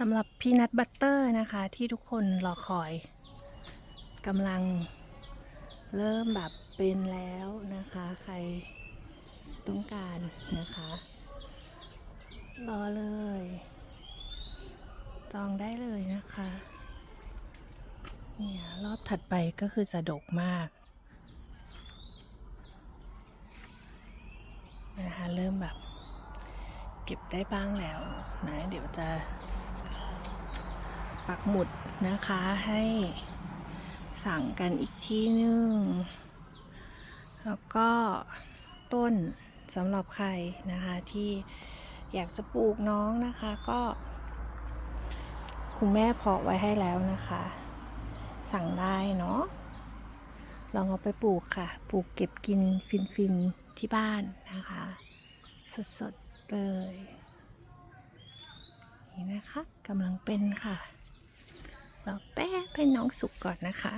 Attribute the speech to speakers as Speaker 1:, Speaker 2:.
Speaker 1: สำหรับพีนัทบัตเตอร์นะคะที่ทุกคนรอคอยกำลังเริ่มแบบเป็นแล้วนะคะ ใครต้องการนะคะ รอเลย จองได้เลยนะคะเนี่ยรอบถัดไปก็คือจะดกมากนะคะเริ่มแบบ เก็บได้บ้างแล้วนะเดี๋ยวจะ ปักหมุดนะคะให้สั่งกันอีกที่นึง แล้วก็ต้นสำหรับใครนะคะที่อยากจะปลูกน้องนะคะก็ คุณแม่เพาะไว้ให้แล้วนะคะ สั่งได้เนาะลองเอาไปปลูกค่ะ ปลูกเก็บกินฟินๆที่บ้านนะคะ สดๆเลยนี่นะคะกำลังเป็นค่ะ ราแป๊บให้น้องสุกก่อนนะคะ